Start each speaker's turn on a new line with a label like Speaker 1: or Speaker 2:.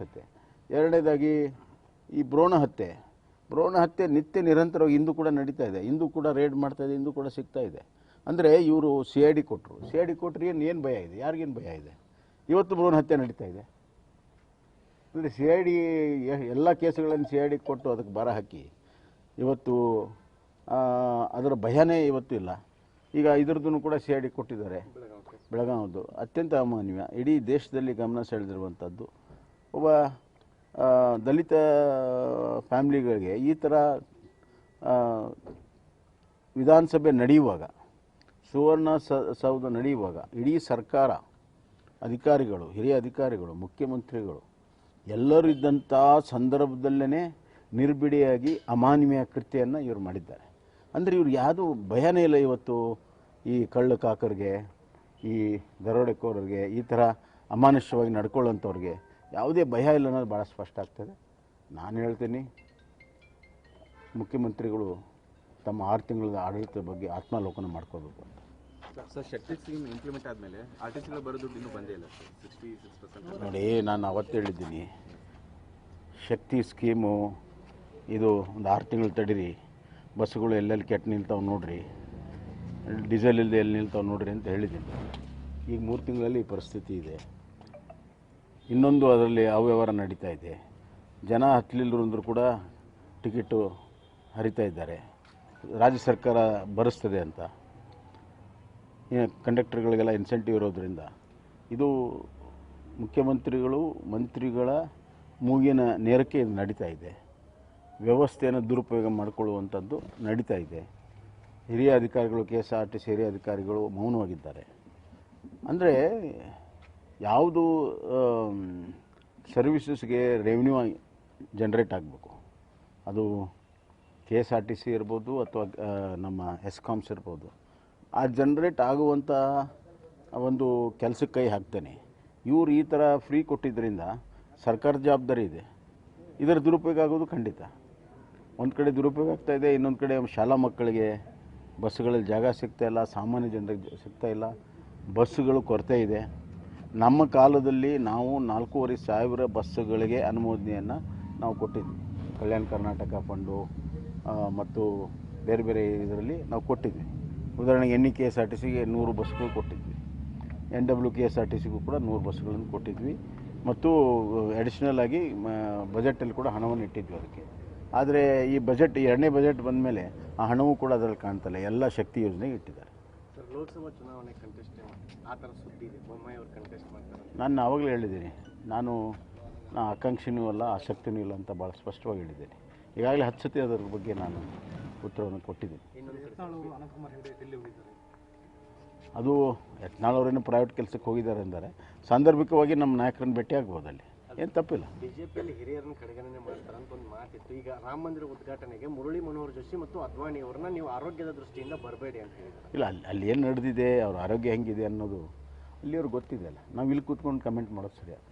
Speaker 1: ಹತ್ಯೆ. ಎರಡನೇದಾಗಿ ಈ ಭ್ರೂಣ ಹತ್ಯೆ. ಭ್ರೂಣ ಹತ್ಯೆ ನಿತ್ಯ ನಿರಂತರವಾಗಿ ಇಂದು ಕೂಡ ನಡೀತಾ ಇದೆ. ಇಂದು ಕೂಡ ರೇಡ್ ಮಾಡ್ತಾ ಇದೆ, ಇಂದು ಕೂಡ ಸಿಗ್ತಾ ಇದೆ. ಅಂದರೆ ಇವರು ಸಿ ಐ ಡಿ ಕೊಟ್ಟರು ಸಿ ಐ ಡಿ ಕೊಟ್ಟರೆ ಏನು ಏನು ಭಯ ಇದೆ? ಯಾರಿಗೇನು ಭಯ ಇದೆ? ಇವತ್ತು ಭ್ರೂಣ ಹತ್ಯೆ ನಡೀತಾ ಇದೆ. ಅಂದರೆ ಸಿ ಐ ಡಿ ಎಲ್ಲ ಕೇಸುಗಳನ್ನು ಸಿ ಐ ಡಿ ಕೊಟ್ಟು ಅದಕ್ಕೆ ಬರ ಹಾಕಿ. ಇವತ್ತು ಅದರ ಭಯನೇ ಇವತ್ತು ಇಲ್ಲ. ಈಗ ಇದ್ರದ್ದು ಕೂಡ ಸಿ ಐ ಡಿ ಕೊಟ್ಟಿದ್ದಾರೆ. ಬೆಳಗಾವದ್ದು ಅತ್ಯಂತ ಅಮಾನ್ಯ. ಇಡೀ ದೇಶದಲ್ಲಿ ಗಮನ ಸೆಳೆದಿರುವಂಥದ್ದು ಒಬ್ಬ ದಲಿತ ಫ್ಯಾಮ್ಲಿಗಳಿಗೆ ಈ ಥರ ವಿಧಾನಸಭೆ ನಡೆಯುವಾಗ, ಸುವರ್ಣ ಸೌಧ ನಡೆಯುವಾಗ ಇಡೀ ಸರ್ಕಾರ, ಅಧಿಕಾರಿಗಳು, ಹಿರಿಯ ಅಧಿಕಾರಿಗಳು, ಮುಖ್ಯಮಂತ್ರಿಗಳು ಎಲ್ಲರೂ ಇದ್ದಂಥ ಸಂದರ್ಭದಲ್ಲೇ ನಿರ್ಬಿಡಿಯಾಗಿ ಅಮಾನವೀಯ ಕೃತ್ಯವನ್ನು ಇವರು ಮಾಡಿದ್ದಾರೆ. ಅಂದರೆ ಇವ್ರು ಯಾವುದೂ ಭಯನೇ ಇಲ್ಲ ಇವತ್ತು ಈ ಕಳ್ಳು ಕಾಕರಿಗೆ, ಈ ದರೋಡೆಕೋರರಿಗೆ ಈ ಥರ ಅಮಾನುಷ್ಯವಾಗಿ ನಡ್ಕೊಳ್ಳೋಂಥವ್ರಿಗೆ. ಯಾವುದೇ ಭಯ ಇಲ್ಲ ಅನ್ನೋದು ಭಾಳ ಸ್ಪಷ್ಟ ಆಗ್ತದೆ. ನಾನು ಹೇಳ್ತೀನಿ ಮುಖ್ಯಮಂತ್ರಿಗಳು ತಮ್ಮ ಆರು ತಿಂಗಳ ಆಡಳಿತದ ಬಗ್ಗೆ ಆತ್ಮಾಲೋಕನ ಮಾಡ್ಕೋಬೇಕು ಅಂತ.
Speaker 2: ಸರ್ ಶಕ್ತಿ ಸ್ಕೀಮ್ ಇಂಪ್ಲಿಮೆಂಟ್ ಆದಮೇಲೆ ಆರ್ ಟಿ ಸಿಗಳು ಬರೋ ದುಡ್ಡು ಇನ್ನೂ ಬಂದೇ ಇಲ್ಲ ಸಿಕ್ಸ್ಟಿ ಸಿಕ್ಸ್ ಪರ್ಸೆಂಟ್
Speaker 1: ನೋಡಿ ನಾನು ಅವತ್ತು ಹೇಳಿದ್ದೀನಿ ಶಕ್ತಿ ಸ್ಕೀಮು ಇದು ಒಂದು ಆರು ತಿಂಗಳು ತಡೀರಿ ಬಸ್ಸುಗಳು ಎಲ್ಲೆಲ್ಲಿ ಕೆಟ್ಟು ನಿಲ್ತಾವೆ ನೋಡ್ರಿ ಡೀಸೆಲ್ ಇಲ್ಲದೆ ಎಲ್ಲಿ ನಿಲ್ತಾವೆ ನೋಡ್ರಿ ಅಂತ ಹೇಳಿದ್ದೀನಿ. ಈಗ ಮೂರು ತಿಂಗಳಲ್ಲಿ ಈ ಪರಿಸ್ಥಿತಿ ಇದೆ. ಇನ್ನೊಂದು ಅದರಲ್ಲಿ ಅವ್ಯವಹಾರ ನಡೀತಾ ಇದೆ. ಜನ ಹತ್ತಲಿಲ್ಲರು ಅಂದರೂ ಕೂಡ ಟಿಕೆಟು ಹರಿತಾ ಇದ್ದಾರೆ. ರಾಜ್ಯ ಸರ್ಕಾರ ಭರಿಸ್ತದೆ ಅಂತ. ಕಂಡಕ್ಟರ್ಗಳಿಗೆಲ್ಲ ಇನ್ಸೆಂಟಿವ್ ಇರೋದ್ರಿಂದ. ಇದು ಮುಖ್ಯಮಂತ್ರಿಗಳು, ಮಂತ್ರಿಗಳ ಮೂಗಿನ ನೇರಕ್ಕೆ ಇದು ನಡೀತಾ ಇದೆ. ವ್ಯವಸ್ಥೆಯನ್ನು ದುರುಪಯೋಗ ಮಾಡಿಕೊಳ್ಳುವಂಥದ್ದು ನಡೀತಾ ಇದೆ. ಹಿರಿಯ ಅಧಿಕಾರಿಗಳು K S R T C ಹಿರಿಯ ಅಧಿಕಾರಿಗಳು ಮೌನವಾಗಿದ್ದಾರೆ. ಅಂದರೆ ಯಾವುದು ಸರ್ವಿಸಸ್ಗೆ ರೆವಿನ್ಯೂ ಜನ್ರೇಟ್ ಆಗಬೇಕು. ಅದು K S R T C ಇರ್ಬೋದು ಅಥವಾ ನಮ್ಮ ಎಸ್ಕಾಮ್ಸ್ ಇರ್ಬೋದು. ಆ ಜನ್ರೇಟ್ ಆಗುವಂಥ ಒಂದು ಕೆಲಸಕ್ಕೆ ಕೈ ಹಾಕ್ತೇನೆ. ಇವರು ಈ ಥರ ಫ್ರೀ ಕೊಟ್ಟಿದ್ದರಿಂದ ಸರ್ಕಾರದ ಜವಾಬ್ದಾರಿ ಇದೆ. ಇದರ ದುರುಪಯೋಗ ಆಗೋದು ಖಂಡಿತ. ಒಂದು ಕಡೆ ದುರುಪಯೋಗ ಆಗ್ತಾ ಇದೆ, ಇನ್ನೊಂದು ಕಡೆ ಶಾಲಾ ಮಕ್ಕಳಿಗೆ ಬಸ್ಗಳಲ್ಲಿ ಜಾಗ ಸಿಗ್ತಾ ಇಲ್ಲ, ಸಾಮಾನ್ಯ ಜನರಿಗೆ ಸಿಗ್ತಾ ಇಲ್ಲ, ಬಸ್ಸುಗಳು ಕೊರತೆ ಇದೆ. ನಮ್ಮ ಕಾಲದಲ್ಲಿ ನಾವು ನಾಲ್ಕೂವರೆ ಸಾವಿರ ಬಸ್ಸುಗಳಿಗೆ ಅನುಮೋದನೆಯನ್ನು ನಾವು ಕೊಟ್ಟಿದ್ವಿ. ಕಲ್ಯಾಣ ಕರ್ನಾಟಕ ಫಂಡು ಮತ್ತು ಬೇರೆ ಬೇರೆ ಇದರಲ್ಲಿ ನಾವು ಕೊಟ್ಟಿದ್ವಿ. ಉದಾಹರಣೆಗೆ N E K S R T ಸಿಗೆ ನೂರು ಬಸ್ಗಳು ಕೊಟ್ಟಿದ್ವಿ. N W K S R T ಸಿಗೂ ಕೂಡ ನೂರು ಬಸ್ಗಳನ್ನು ಕೊಟ್ಟಿದ್ವಿ. ಮತ್ತು ಅಡಿಷ್ನಲ್ ಆಗಿ ಬಜೆಟಲ್ಲಿ ಕೂಡ ಹಣವನ್ನು ಇಟ್ಟಿದ್ವಿ ಅದಕ್ಕೆ. ಆದರೆ ಈ ಬಜೆಟ್ ಎರಡನೇ ಬಜೆಟ್ ಬಂದ ಮೇಲೆ ಆ ಹಣವೂ ಕೂಡ ಅದರಲ್ಲಿ ಕಾಣ್ತಲ್ಲ. ಎಲ್ಲ ಶಕ್ತಿ ಯೋಜನೆಗೆ ಇಟ್ಟಿದ್ದಾರೆ.
Speaker 3: ಲೋಕಸಭಾ ಚುನಾವಣೆ ಕಂಟೆಸ್ಟ್ ಆ ಥರ ಸುದ್ದಿ ಇದೆ. ಬೊಮ್ಮಾಯಿ ಅವರು ಕಂಟೆಸ್ಟ್ ಮಾಡ್ತಾರೆ.
Speaker 1: ನಾನು ಆವಾಗಲೇ ಹೇಳಿದ್ದೀನಿ. ನಾನು ನಾ ಆಕಾಂಕ್ಷಿನೂ ಅಲ್ಲ ಆಸಕ್ತಿನೂ ಇಲ್ಲ ಅಂತ ಭಾಳ ಸ್ಪಷ್ಟವಾಗಿ ಹೇಳಿದ್ದೀನಿ. ಈಗಾಗಲೇ ಹತ್ತು ಸತಿ ಅದರ ಬಗ್ಗೆ ನಾನು ಉತ್ತರವನ್ನು ಕೊಟ್ಟಿದ್ದೀನಿ. ಅದು ಯತ್ನಾಳ್ ಅವರೇನು ಪ್ರೈವೇಟ್ ಕೆಲಸಕ್ಕೆ ಹೋಗಿದ್ದಾರೆ ಅಂದರೆ ಸಾಂದರ್ಭಿಕವಾಗಿ ನಮ್ಮ ನಾಯಕರನ್ನು ಭೇಟಿ ಆಗ್ಬೋದು ಅಲ್ಲಿ ಏನು ತಪ್ಪಿಲ್ಲ.
Speaker 3: ಬಿಜೆಪಿಯಲ್ಲಿ ಹಿರಿಯರನ್ನ ಕಡೆಗಣನೆ ಮಾಡ್ತಾರೆ ಅಂತ ಒಂದು ಮಾತಿತ್ತು. ಈಗ ರಾಮ ಮಂದಿರ ಉದ್ಘಾಟನೆಗೆ ಮುರಳಿ ಮನೋಹರ್ ಜೋಶಿ ಮತ್ತು ಅದ್ವಾಣಿ ಅವ್ರನ್ನ ನೀವು ಆರೋಗ್ಯದ ದೃಷ್ಟಿಯಿಂದ ಬರಬೇಡಿ ಅಂತ ಹೇಳಿದ್ದಾರೆ.
Speaker 1: ಇಲ್ಲ ಅಲ್ಲಿ ಅಲ್ಲಿ ಏನು ನಡೆದಿದೆ ಅವ್ರ ಆರೋಗ್ಯ ಹೆಂಗಿದೆ ಅನ್ನೋದು ಅಲ್ಲಿಯವ್ರಿಗೆ ಗೊತ್ತಿದೆ ಅಲ್ಲ. ನಾವು ಇಲ್ಲಿ ಕೂತ್ಕೊಂಡು ಕಮೆಂಟ್ ಮಾಡೋದು ಸರಿಯಾದ